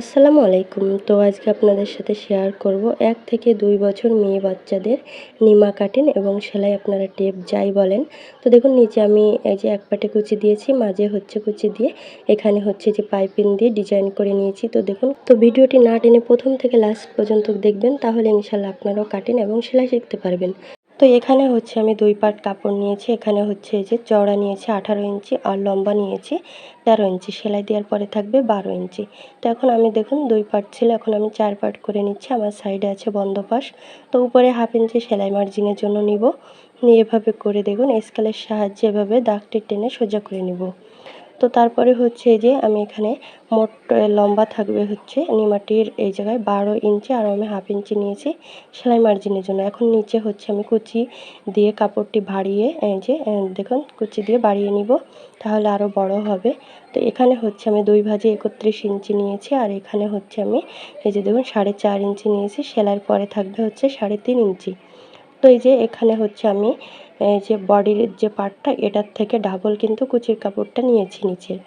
আসসালামু আলাইকুম। তো আজকে আপনাদের সাথে শেয়ার করব এক থেকে দুই বছর মেয়ে বাচ্চাদের নিমা কাটেন এবং সেলাই আপনারা টেপ যাই বলেন। তো দেখুন, নিচে আমি এই যে এক পাটে কুচি দিয়েছি, মাঝে হচ্ছে কুচি দিয়ে এখানে হচ্ছে যে পাইপিং দিয়ে ডিজাইন করে নিয়েছি। তো দেখুন, তো ভিডিওটি না টেনে প্রথম থেকে লাস্ট পর্যন্ত দেখবেন, তাহলে ইনশাল্লাহ আপনারাও কাটেন এবং সেলাই শিখতে পারবেন। তো এখানে হচ্ছে আমি দুই পাট কাপড় নিয়েছি। এখানে হচ্ছে যে চওড়া নিয়েছি, আঠারো ইঞ্চি আর লম্বা নিয়েছি, তেরো ইঞ্চি। সেলাই দেওয়ার পরে থাকবে বারো ইঞ্চি। তো এখন আমি দেখুন দুই পাট ছিল, এখন আমি চার পাট করে নিচ্ছি। আমার সাইডে আছে বন্ধ পাশ তো উপরে হাফ ইঞ্চি সেলাই মার্জিনের জন্য নিব। নিয়ে এভাবে করে দেখুন, স্কেলের সাহায্যে এভাবে দাগটি টেনে সোজা করে নিব। তো তারপরে হচ্ছে যে আমি এখানে মোট লম্বা থাকবে হচ্ছে নিমাটির এই জায়গায় বারো ইঞ্চি আর আমি হাফ ইঞ্চি নিয়েছি সেলাই মার্জিনের জন্য। এখন নিচে হচ্ছে আমি কুচি দিয়ে কাপড়টি ভাড়িয়ে এই যে দেখুন, কুচি দিয়ে বাড়িয়ে নিব তাহলে আরও বড় হবে। তো এখানে হচ্ছে আমি দুই ভাজে একত্রিশ ইঞ্চি নিয়েছি আর এখানে হচ্ছে আমি এই যে দেখুন সাড়ে চার ইঞ্চি নিয়েছি। সেলাইয়ের পরে থাকবে হচ্ছে সাড়ে তিন ইঞ্চি। তো এই যে এখানে হচ্ছে আমি যে বডির যে পার্টটা, এটার থেকে ডাবল কিন্তু কুচির কাপড়টা নিয়েছি নিচের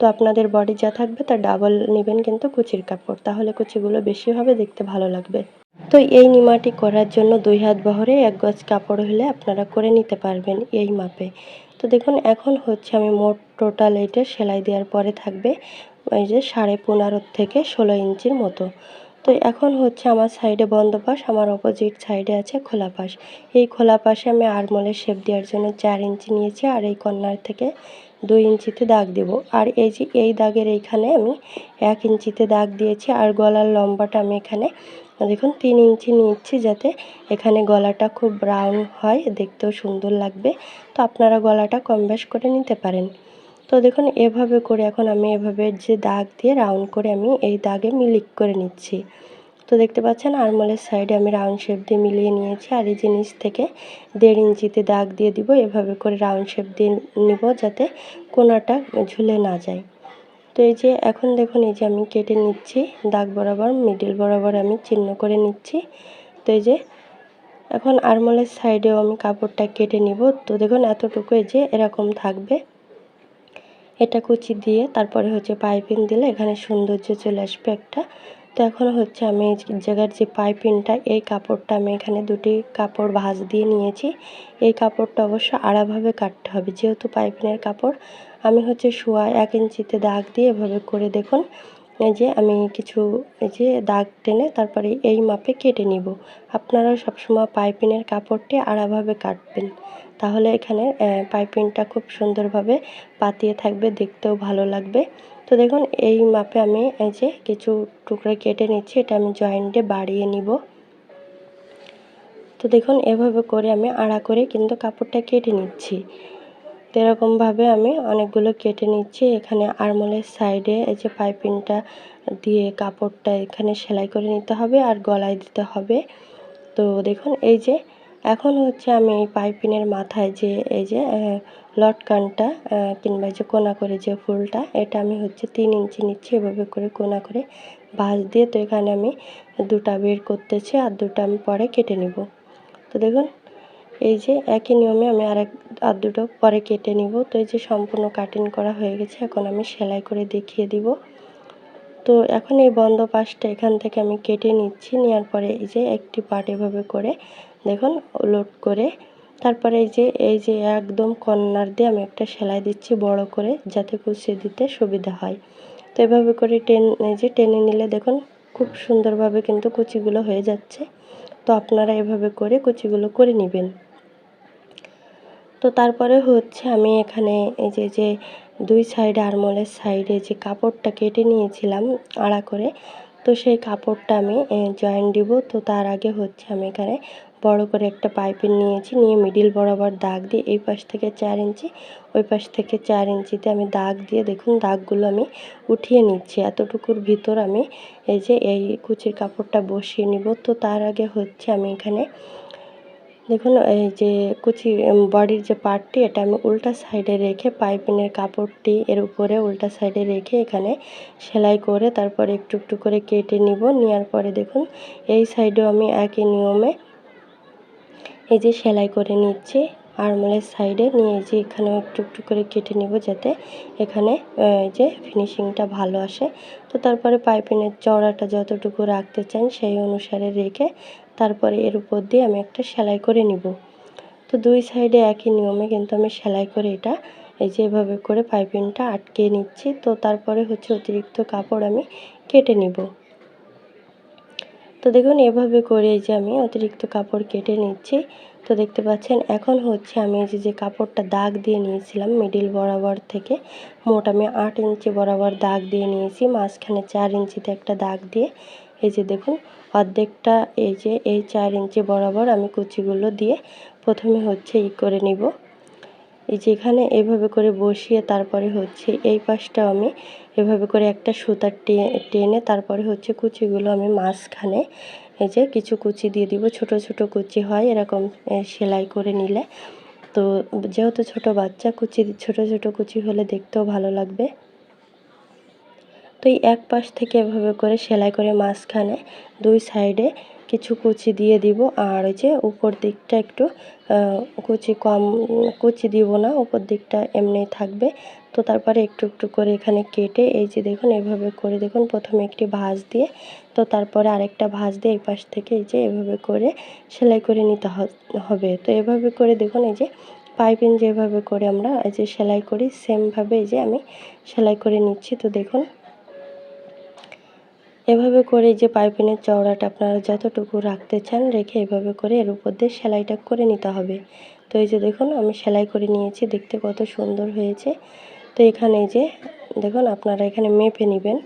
তো আপনাদের বডি যা থাকবে তার ডাবল নেবেন কিন্তু কুচির কাপড়। তাহলে কুচিগুলো বেশি হবে, দেখতে ভালো লাগবে। তো এই নিমাটি করার জন্য দুই হাত বহরে এক গজ কাপড় হলে আপনারা করে নিতে পারবেন এই মাপে। তো দেখুন, এখন হচ্ছে আমি মোট টোটাল এটা সেলাই দেওয়ার পরে থাকবে ওই যে সাড়ে পনেরো থেকে ষোলো ইঞ্চির মতো। তো এখন হচ্ছে আমার সাইডে বন্ধ পাশ, আমার অপোজিট সাইডে আছে খোলা পাশ। এই খোলা পাশে আমি আরমোলের শেপ দেওয়ার জন্য চার ইঞ্চি নিয়েছি আর এই কর্নার থেকে দুই ইঞ্চিতে দাগ দেব। আর এই যে, এই দাগের এইখানে আমি এক ইঞ্চিতে দাগ দিয়েছি আর গলার লম্বাটা আমি এখানে দেখুন তিন ইঞ্চি নিচ্ছি যাতে এখানে গলাটা খুব ব্রাউন হয়, দেখতেও সুন্দর লাগবে। তো আপনারা গলাটা কম বেশ করে নিতে পারেন। তো দেখুন, এভাবে করে এখন আমি এভাবে যে দাগ দিয়ে রাউন্ড করে আমি এই দাগে মিলিক করে নিচ্ছি। তো দেখতে পাচ্ছেন আরমলের সাইডে আমি রাউন্ড শেপ দিয়ে মিলিয়ে নিয়েছি আর এই জিনিস থেকে দেড় ইঞ্চিতে দাগ দিয়ে দিব, এভাবে করে রাউন্ড শেপ দিয়ে নিব যাতে কোনাটা ঝুলে না যায়। তো এই যে এখন দেখুন, এই যে আমি কেটে নিচ্ছি, দাগ বরাবর মিডিল বরাবর আমি চিহ্ন করে নিচ্ছি। তো এই যে এখন আরমলের সাইডেও আমি কাপড়টা কেটে নিব। তো দেখুন এতটুকু এই যে এরকম থাকবে। এটা কুচি দিয়ে তারপরে হচ্ছে পাইপিং দিলে এখানে সৌন্দর্য চলে আসবে একটা। তো এখন হচ্ছে আমি জায়গার যে পাইপিংটা, এই কাপড়টা আমি এখানে দুটি কাপড় ভাঁজ দিয়ে নিয়েছি। এই কাপড়টা অবশ্য আড়াভাবে কাটতে হবে। যেহেতু পাইপিংয়ের কাপড়, আমি হচ্ছে শোয়া এক ইঞ্চিতে দাগ দিয়ে এভাবে করে দেখুন যে আমি কিছু, এই যে দাগ টেনে তারপরে এই মাপে কেটে নিব। আপনারা সবসময় পাইপিংয়ের কাপড়টি আড়াভাবে কাটবেন। তাহলে এখানে পাইপিংটা খুব সুন্দরভাবে পাতিয়ে থাকবে, দেখতেও ভালো লাগবে। তো দেখুন, এই মাপে আমি এই যে কিছু টুকরো কেটে নিচ্ছি, এটা আমি জয়েন্টে বাড়িয়ে নিব। তো দেখুন, এভাবে করে আমি আড়া করে কিন্তু কাপড়টা কেটে নিচ্ছি। তো এরকমভাবে আমি অনেকগুলো কেটে নিচ্ছি। এখানে আরমোলের সাইডে এই যে পাইপিংটা দিয়ে কাপড়টা এখানে সেলাই করে নিতে হবে আর গলায় দিতে হবে। তো দেখুন, এই যে এখন হচ্ছে আমি এই পাইপিনের মাথায় যে এই যে লটকানটা কিংবা যে কোনা করে যে ফুলটা, এটা আমি হচ্ছে তিন ইঞ্চি নিচ্ছি। এভাবে করে কোনা করে ভাঁজ দিয়ে তো এখানে আমি দুটা বের করতেছি আর দুটা আমি পরে কেটে নেব। তো দেখুন এই যে একই নিয়মে আমি আরেক, আর দুটো পরে কেটে নিব। তো এই যে সম্পূর্ণ কাটিং করা হয়ে গেছে, এখন আমি সেলাই করে দেখিয়ে দিব। তো এখন এই বন্ধ পাশটা এখান থেকে আমি কেটে নিচ্ছি, নেওয়ার পরে এই যে একটি পার্ট এভাবে করে দেখুন লোড করে। তারপরে এই যে এই যে একদম কর্নার দিয়ে আমি একটা সেলাই দিচ্ছি বড় করে, যাতে কুচিয়ে দিতে সুবিধা হয়। তো এভাবে করে টেন, এই যে টেনে নিলে দেখুন, খুব সুন্দরভাবে কিন্তু কুচিগুলো হয়ে যাচ্ছে। তো আপনারা এভাবে করে কুচিগুলো করে নেবেন। তো তারপরে হচ্ছে আমি এখানে এই যে যে দুই সাইডে আরমোলের সাইডে যে কাপড়টা কেটে নিয়েছিলাম আড়া করে, তো সেই কাপড়টা আমি জয়েন দিব। তো তার আগে হচ্ছে আমি এখানে বড় করে একটা পাইপিং নিয়েছি, নিয়ে মিডিল বরাবর দাগ দিয়ে এই পাশ থেকে চার ইঞ্চি, ওই পাশ থেকে চার ইঞ্চিতে আমি দাগ দিয়ে দেখুন দাগগুলো আমি উঠিয়ে নিচ্ছি। এতটুকুর ভিতর আমি এই যে, এই কুচির কাপড়টা বসিয়ে নিব। তো তার আগে হচ্ছে আমি এখানে দেখুন, এই যে কুচি বডির যে পার্টটি, এটা আমি উল্টা সাইডে রেখে পাইপিনের কাপড়টি এর উপরে উল্টা সাইডে রেখে এখানে সেলাই করে তারপরে একটু একটু করে কেটে নিব। নেওয়ার পরে দেখুন, এই সাইডেও আমি একই নিয়মে এই যে সেলাই করে নিচ্ছি। আরমোলের সাইডে নিয়ে যে এখানেও একটু একটু করে কেটে নিব যাতে এখানে যে ফিনিশিংটা ভালো আসে। তো তারপরে পাইপিনের চওড়াটা যতটুকু রাখতে চান, সেই অনুসারে রেখে তারপরে এর উপর দিয়ে আমি একটা সেলাই করে নিব। তো দুই সাইডে একই নিয়মে কিন্তু আমি সেলাই করে এটা, এই যে এভাবে করে পাইপিংটা আটকে নিচ্ছি। তো তারপরে হচ্ছে অতিরিক্ত কাপড় আমি কেটে নিব। তো দেখুন, এভাবে করে এই যে আমি অতিরিক্ত কাপড় কেটে নিচ্ছি। তো দেখতে পাচ্ছেন, এখন হচ্ছে আমি এই যে যে কাপড়টা দাগ দিয়ে নিয়েছিলাম মিডিল বরাবর থেকে, মোট আমি আট ইঞ্চি বরাবর দাগ দিয়ে নিয়েছি, মাঝখানে চার ইঞ্চিতে একটা দাগ দিয়ে। এই যে দেখুন, অর্ধেকটা এই যে, এই চার ইঞ্চি বরাবর আমি কুচিগুলো দিয়ে প্রথমে হচ্ছে ই করে নিব। এই যে এখানে এভাবে করে বসিয়ে তারপরে হচ্ছে এই পাশটা আমি এভাবে করে একটা সুতার টেনে তারপরে হচ্ছে কুচিগুলো আমি মাঝখানে এই যে কিছু কুচি দিয়ে দিব। ছোট ছোট কুচি হয় এরকম সেলাই করে নিলে। তো যেহেতু ছোট বাচ্চা, কুচি, ছোট ছোট কুচি হলে দেখতেও ভালো লাগবে। তো এই এক পাশ থেকে এভাবে করে সেলাই করে মাঝখানে দুই সাইডে কিছু কুচি দিয়ে দিব। আর ওই যে উপর দিকটা একটু কুচি কম, কুচি দিব না, উপর দিকটা এমনি থাকবে। তো তারপরে একটু একটু করে এখানে কেটে এই যে দেখুন, এভাবে করে দেখুন, প্রথমে একটি ভাঁজ দিয়ে, তো তারপরে আরেকটা ভাঁজ দিয়ে এই পাশ থেকে এই যে এভাবে করে সেলাই করে নিতে হবে। তো এভাবে করে দেখুন, এই যে পাইপিং যেভাবে করে আমরা এই যে সেলাই করি, সেমভাবে এই যে আমি সেলাই করে নিচ্ছি। তো দেখুন এভাবে করে যে পাইপিনের চওড়াটা আপনারা যতটুকু রাখতে চান রেখে এভাবে করে এর উপর দিয়ে সেলাইটা করে নিতে হবে। তো এই যে দেখুন, আমি সেলাই করে নিয়েছি, দেখতে কত সুন্দর হয়েছে। তো এখানে যে, দেখুন, আপনারা এখানে মেপে নেবেন।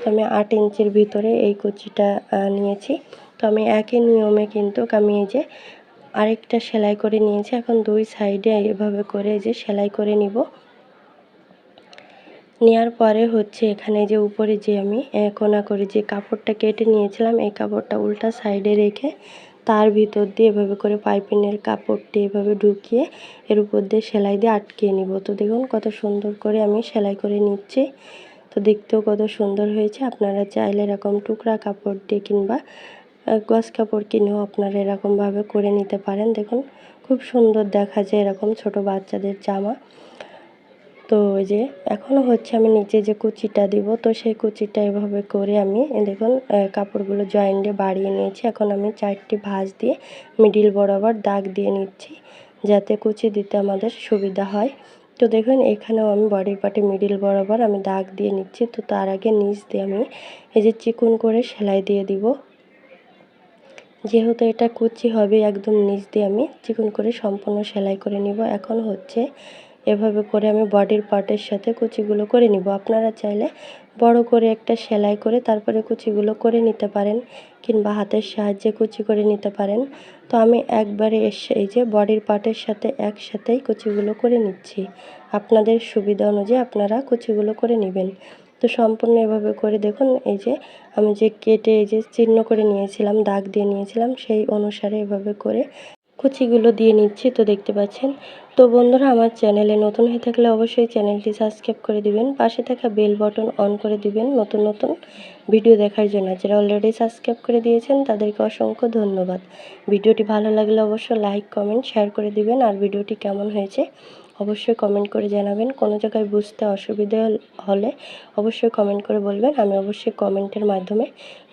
তো আমি আট ইঞ্চির ভিতরে এই কুচিটা নিয়েছি। তো আমি একই নিয়মে কিন্তু আমি এই যে আরেকটা সেলাই করে নিয়েছি। এখন দুই সাইডে এভাবে করে যে সেলাই করে নিব। নেওয়ার পরে হচ্ছে এখানে যে উপরে যে আমি কোনা করে যে কাপড়টা কেটে নিয়েছিলাম, এই কাপড়টা উল্টা সাইডে রেখে তার ভিতর দিয়ে এভাবে করে পাইপিনের কাপড়টি এভাবে ঢুকিয়ে এর উপর দিয়ে সেলাই দিয়ে আটকিয়ে নিব। তো দেখুন কত সুন্দর করে আমি সেলাই করে নিচ্ছি। তো দেখতেও কত সুন্দর হয়েছে। আপনারা চাইলে এরকম টুকরা কাপড় দিয়ে কিংবা গজ কাপড় কিনেও আপনারা এরকমভাবে করে নিতে পারেন। দেখুন খুব সুন্দর দেখা যায় এরকম ছোট বাচ্চাদের জামা। তো ওই যে এখনও হচ্ছে আমি নিচে যে কুচিটা দিব, তো সেই কুচিটা এভাবে করে আমি দেখুন কাপড়গুলো জয়েন্টে বাড়িয়ে নিয়েছি। এখন আমি চারটি ভাঁজ দিয়ে মিডিল বরাবর দাগ দিয়ে নিচ্ছি, যাতে কুচি দিতে আমাদের সুবিধা হয়। তো দেখুন, এখানেও আমি বডির পার্টে মিডিল বরাবর আমি দাগ দিয়ে নিচ্ছি, তো তার আগে নিচ দিয়ে আমি এই যে চিকন করে সেলাই দিয়ে দিব। যেহেতু এটা কুচি হবে, একদম নিচ দিয়ে আমি চিকন করে সম্পূর্ণ সেলাই করে নিব। এখন হচ্ছে এভাবে করে আমি বডির পার্টের সাথে কুচিগুলো করে নিব। আপনারা চাইলে বড় করে একটা সেলাই করে তারপরে কুচিগুলো করে নিতে পারেন কিংবা হাতের সাহায্যে কুচি করে নিতে পারেন। তো আমি একবারে এসে এই যে বডির পার্টের সাথে একসাথেই কুচিগুলো করে নিচ্ছি। আপনাদের সুবিধা অনুযায়ী আপনারা কুচিগুলো করে নেবেন। তো সম্পূর্ণ এভাবে করে দেখুন, এই যে আমি যে কেটে এই যে চিহ্ন করে নিয়েছিলাম, দাগ দিয়ে নিয়েছিলাম, সেই অনুসারে এভাবে করে কুচিগুলো দিয়ে নিচ্ছি, তো দেখতে পাচ্ছেন। তো বন্ধুরা, আমার চ্যানেলে নতুন হয়ে থাকলে অবশ্যই চ্যানেলটি সাবস্ক্রাইব করে দিবেন, পাশে থাকা বেল বটন অন করে দিবেন নতুন নতুন ভিডিও দেখার জন্য। যারা অলরেডি সাবস্ক্রাইব করে দিয়েছেন, তাদেরকে অসংখ্য ধন্যবাদ। ভিডিওটি ভালো লাগলে অবশ্যই লাইক কমেন্ট শেয়ার করে দিবেন। আর ভিডিওটি কেমন হয়েছে, অবশ্যই কমেন্ট করে জানাবেন। কোনো জায়গায় বুঝতে অসুবিধা হলে অবশ্যই কমেন্ট করে বলবেন। আমি অবশ্যই কমেন্টের মাধ্যমে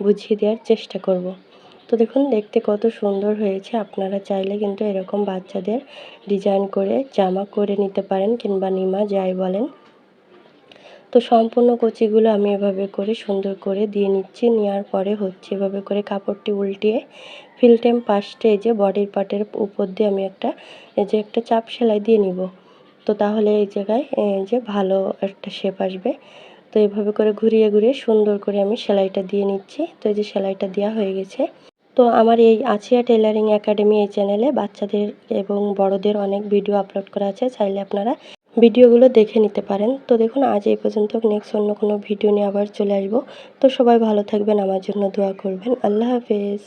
বুঝিয়ে দেওয়ার চেষ্টা করব। তো দেখুন, দেখতে কত সুন্দর হয়েছে। আপনারা চাইলে কিন্তু এরকম বাচ্চাদের ডিজাইন করে জামা করে নিতে পারেন কিংবা নিমা যাই বলেন। তো সম্পূর্ণ কচিগুলো আমি এভাবে করে সুন্দর করে দিয়ে নিচ্ছি। নেওয়ার পরে হচ্ছে এভাবে করে কাপড়টি উল্টিয়ে ফিলটেম এই যে বডির পার্টের উপর দিয়ে আমি একটা, এই যে একটা চাপ সেলাই দিয়ে নিব। তো তাহলে এই জায়গায়, এই যে ভালো একটা শেপ আসবে। তো এভাবে করে ঘুরিয়ে ঘুরিয়ে সুন্দর করে আমি সেলাইটা দিয়ে নিচ্ছি। তো এই যে সেলাইটা দেওয়া হয়ে গেছে। তো আমার এই আছিয়া টেলারিং একাডেমি এই চ্যানেলে বাচ্চাদের এবং বড়দের অনেক ভিডিও আপলোড করা আছে, চাইলে আপনারা ভিডিওগুলো দেখে নিতে পারেন। তো দেখুন, আজ এই পর্যন্ত নেক্সট অন্য কোনো ভিডিও নিয়ে আবার চলে আসব। তো সবাই ভালো থাকবেন, আমার জন্য দোয়া করবেন। আল্লাহ হাফেজ।